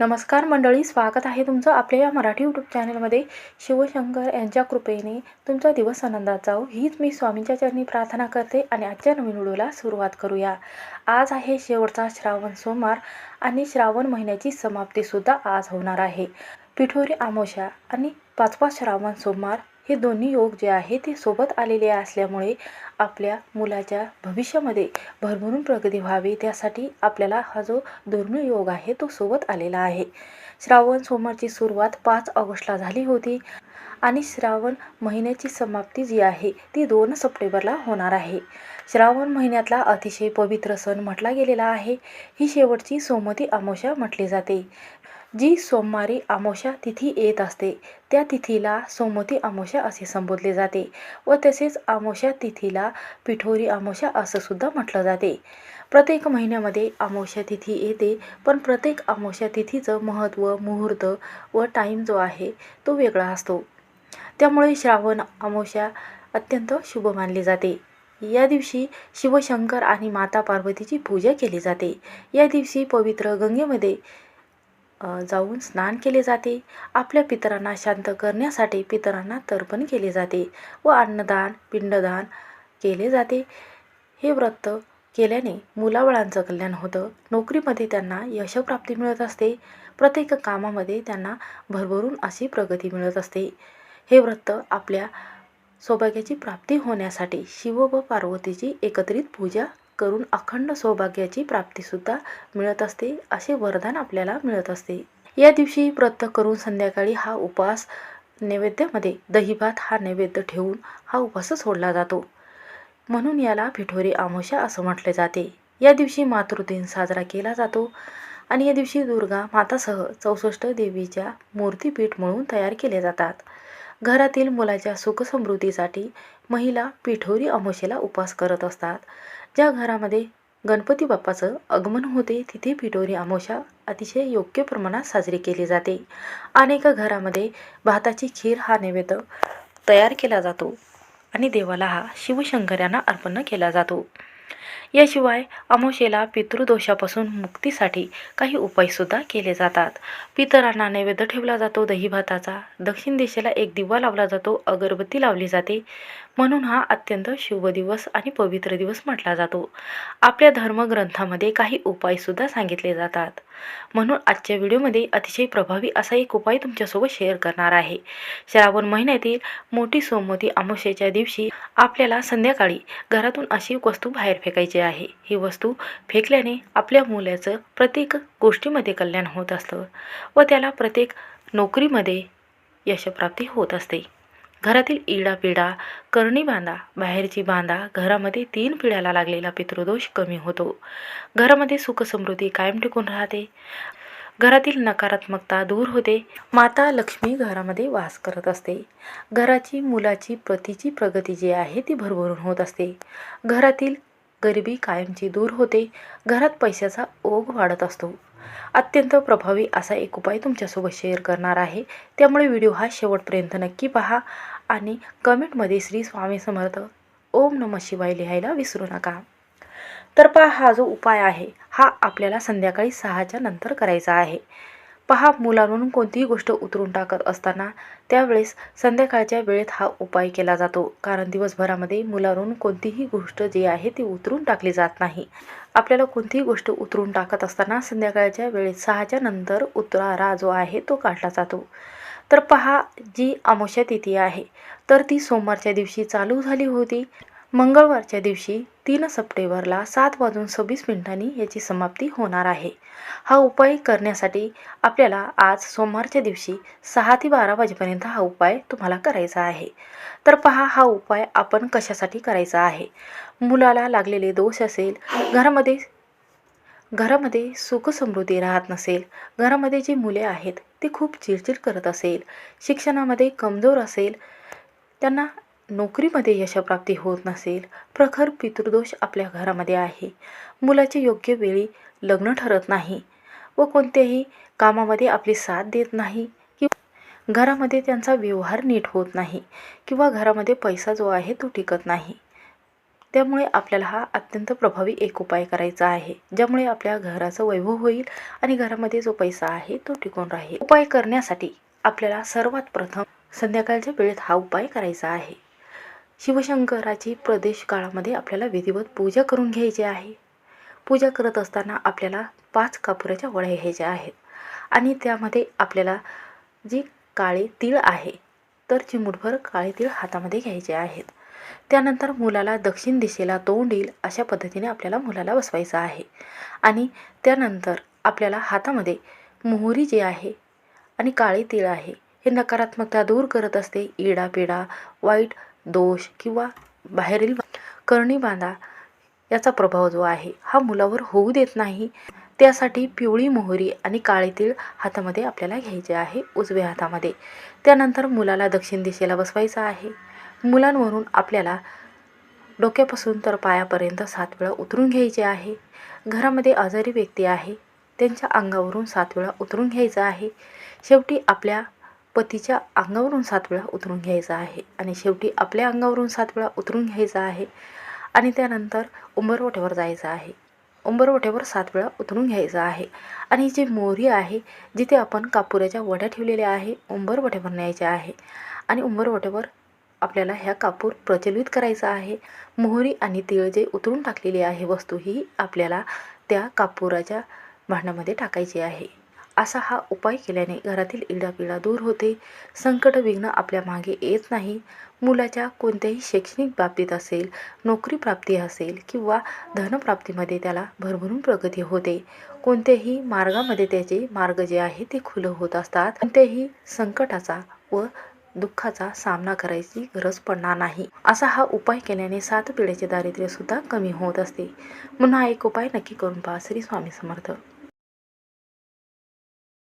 नमस्कार मंडळी स्वागत आहे तुमचं आपल्या या मराठी यूट्यूब चॅनलमध्ये शिवशंकर यांच्या कृपेने तुमचा दिवस आनंदात जाऊ हीच मी स्वामींच्या चरणी प्रार्थना करते आणि आजच्या नवीन व्हिडिओला सुरुवात करूया. आज आहे शेवटचा श्रावण सोमवार आणि श्रावण महिन्याची समाप्तीसुद्धा आज होणार आहे. पिठोरी आमोशा आणि पाचवा श्रावण सोमवार हे दोन्ही योग जे आहे ते सोबत आलेले असल्यामुळे आपल्या मुलाच्या भविष्यामध्ये भरभरून प्रगती व्हावी. त्यासाठी आपल्याला हा जो दुर्मिळ योग आहे तो सोबत आलेला आहे. श्रावण सोमवारची सुरुवात पाच ऑगस्टला झाली होती आणि श्रावण महिन्याची समाप्ती जी आहे ती दोन सप्टेंबरला होणार आहे. श्रावण महिन्यातला अतिशय पवित्र सण म्हटला गेलेला आहे. ही शेवटची सोमती अमावस्या म्हटली जाते. जी सोमवारी आमोशा तिथी येत असते त्या तिथीला सोमवती आमोशा असे संबोधले जाते व तसेच आमोशा तिथीला पिठोरी आमोशा असं सुद्धा म्हटलं जाते. प्रत्येक महिन्यामध्ये आमोशा तिथी येते पण प्रत्येक आमोशा तिथीचं महत्त्व मुहूर्त व टाईम जो आहे तो वेगळा असतो. त्यामुळे श्रावण आमोशा अत्यंत शुभ मानली जाते. या दिवशी शिवशंकर आणि माता पार्वतीची पूजा केली जाते. या दिवशी पवित्र गंगेमध्ये जाऊन स्नान केले जाते. आपल्या पितरांना शांत करण्यासाठी पितरांना तर्पण केले जाते व अन्नदान पिंडदान केले जाते. हे व्रत केल्याने मुलाबाळांचं कल्याण होतं. नोकरीमध्ये त्यांना यशप्राप्ती मिळत असते. प्रत्येक कामामध्ये त्यांना भरभरून अशी प्रगती मिळत असते. हे व्रत आपल्या सौभाग्याची प्राप्ती होण्यासाठी शिव व पार्वतीची एकत्रित पूजा करून अखंड सौभाग्याची प्राप्तीसुद्धा मिळत असते असे वरदान आपल्याला मिळत असते. या दिवशी व्रत करून संध्याकाळी हा उपवास नैवेद्यामध्ये दहीभात हा नैवेद्य ठेवून हा उपवास सोडला जातो. म्हणून याला पिठोरी आमोशा असं म्हटले जाते. या दिवशी मातृदिन साजरा केला जातो आणि या दिवशी दुर्गा मातासह चौसष्ट देवीच्या मूर्तीपीठ म्हणून तयार केले जातात. घरातील मुलाच्या सुखसमृद्धीसाठी महिला पिठोरी अमोशेला उपवास करत असतात. ज्या घरामध्ये गणपती बाप्पाचं आगमन होते तिथे पिठोरी अमावस्या अतिशय योग्य प्रमाणात साजरी केली जाते. अनेक घरामध्ये भाताची खीर हा नैवेद्य तयार केला जातो आणि देवाला हा शिवशंकरांना अर्पण केला जातो. याशिवाय अमावस्येला पितृदोषापासून मुक्तीसाठी काही उपायसुद्धा केले जातात. पितरांना नैवेद्य ठेवला जातो दही भाताचा दक्षिण दिशेला एक दिवा लावला जातो अगरबत्ती लावली जाते म्हणून हा अत्यंत शुभ दिवस आणि पवित्र दिवस म्हटला जातो. आपल्या धर्मग्रंथामध्ये काही उपायसुद्धा सांगितले जातात. म्हणून आजच्या व्हिडिओमध्ये अतिशय प्रभावी असा एक उपाय तुमच्यासोबत शेअर करणार आहे. श्रावण महिन्यातील मोठी सोमवती अमावस्येच्या दिवशी आपल्याला संध्याकाळी घरातून अशी वस्तू बाहेर फेकायची आहे. ही वस्तू फेकल्याने आपल्या मुलाचं प्रत्येक गोष्टीमध्ये कल्याण होत असतं व त्याला प्रत्येक नोकरीमध्ये यशप्राप्ती होत असते. घरातील इडापिडा करणी बांधा बाहेरची बांधा घरामध्ये तीन पिढ्याला लागलेला पितृदोष कमी होतो. घरामध्ये सुखसमृद्धी कायम टिकून राहते. घरातील नकारात्मकता दूर होते. माता लक्ष्मी घरामध्ये वास करत असते. घराची मुलाची प्रतीची प्रगती जी आहे ती भरभरून होत असते. घरातील गरिबी कायमची दूर होते. घरात पैशाचा ओघ वाढत असतो. अत्यंत प्रभावी असा एक उपाय तुमच्यासोबत शेअर करणार आहे. त्यामुळे व्हिडिओ हा शेवटपर्यंत नक्की पहा आणि कमेंटमध्ये श्री स्वामी समर्थ ओम नम शिवाय लिहायला विसरू नका. तर पहा हा जो उपाय आहे हा आपल्याला संध्याकाळी सहाच्या नंतर करायचा आहे. पहा मुलांवरून कोणतीही गोष्ट उतरून टाकत असताना त्यावेळेस संध्याकाळच्या वेळेत हा उपाय केला जातो. कारण दिवसभरामध्ये मुलांवरून कोणतीही गोष्ट जी आहे ती उतरून टाकली जात नाही. आपल्याला कोणतीही गोष्ट उतरून टाकत असताना संध्याकाळच्या वेळेत सहाच्या नंतर उतरारा जो आहे तो काढला जातो. तर पहा जी अमावस्या तिथी आहे तर ती सोमवारच्या दिवशी चालू झाली होती. मंगळवारच्या दिवशी तीन सप्टेंबरला सात वाजून सव्वीस मिनिटांनी याची समाप्ती होणार आहे. हा उपाय करण्यासाठी आपल्याला आज सोमवारच्या दिवशी सहा ते बारा वाजेपर्यंत हा उपाय तुम्हाला करायचा आहे. तर पहा हा उपाय आपण कशासाठी करायचा आहे? मुलाला लागलेले दोष असेल घरामध्ये घरामध्ये सुखसमृद्धी राहत नसेल घरामध्ये जी मुले आहेत ती खूप चिडचिड करत असेल शिक्षणामध्ये कमजोर असेल त्यांना नोकरीमध्ये यशप्राप्ती होत नसेल प्रखर पितृदोष आपल्या घरामध्ये आहे. मुलाचे योग्य वेळी लग्न ठरत नाही व कोणत्याही कामामध्ये आपली साथ देत नाही किंवा घरामध्ये त्यांचा व्यवहार नीट होत नाही किंवा घरामध्ये पैसा जो आहे तो टिकत नाही. त्यामुळे आपल्याला हा अत्यंत प्रभावी एक उपाय करायचा आहे ज्यामुळे आपल्या घराचं वैभव होईल आणि घरामध्ये जो पैसा आहे तो टिकून राहील. उपाय करण्यासाठी आपल्याला सर्वात प्रथम संध्याकाळच्या वेळेत हा उपाय करायचा आहे. शिवशंकराची प्रदेश काळामध्ये आपल्याला विधिवत पूजा करून घ्यायची आहे. पूजा करत असताना आपल्याला पाच कापुराच्या वड्या घ्यायच्या आहेत. आणि त्यामध्ये आपल्याला जी काळे तीळ आहे तर चिमूटभर काळे तीळ हातामध्ये घ्यायचे आहेत. त्यानंतर मुलाला दक्षिण दिशेला तोंड येईल अशा पद्धतीने आपल्याला मुलाला बसवायचं आहे. आणि त्यानंतर आपल्याला हातामध्ये मोहरी जी आहे आणि काळे तीळ आहे हे नकारात्मकता दूर करत असते. इडापिडा वाईट दोष किंवा बाहेरील करणी बांधा याचा प्रभाव जो आहे हा मुलावर होऊ देत नाही. त्यासाठी पिवळी मोहरी आणि काळे तीळ हातामध्ये आपल्याला घ्यायचे आहे उजव्या हातामध्ये. त्यानंतर मुलाला दक्षिण दिशेला बसवायचं आहे. मुलांवरून आपल्याला डोक्यापासून तर पायापर्यंत सात वेळा उतरून घ्यायचे आहे. घरामध्ये आजारी व्यक्ती आहे त्यांच्या अंगावरून सात वेळा उतरून घ्यायचं आहे. शेवटी आपल्या पतीच्या अंगावरून सात वेळा उतरून घ्यायचा आहे आणि शेवटी आपल्या अंगावरून सात वेळा उतरून घ्यायचा आहे आणि त्यानंतर उंबरवट्यावर जायचं आहे. उंबरवट्यावर सात वेळा उतरून घ्यायचं आहे आणि जी मोहरी आहे जिथे आपण कापुराच्या वड्या ठेवलेल्या आहे उंबरवट्यावर न्यायच्या आहे आणि उंबरवट्यावर आपल्याला ह्या कापूर प्रचलित करायचा आहे. मोहरी आणि तीळ जे उतरून टाकलेली आहे वस्तू ही आपल्याला त्या कापुराच्या भांड्यामध्ये टाकायची आहे. असा हा उपाय केल्याने घरातील इडापिडा दूर होते. संकट विघ्न आपल्या मागे येत नाही. मुलाच्या कोणत्याही शैक्षणिक बाबतीत असेल नोकरी प्राप्ती असेल किंवा धनप्राप्तीमध्ये त्याला भरभरून प्रगती होते. कोणत्याही मार्गामध्ये त्याचे मार्ग जे आहे ते खुलं होत असतात. कोणत्याही संकटाचा व दुःखाचा सामना करायची गरज पडणार नाही. असा हा उपाय केल्याने सात पिढ्याचे दारिद्र्य सुद्धा कमी होत असते. पुन्हा एक उपाय नक्की करून पहा. श्री स्वामी समर्थ.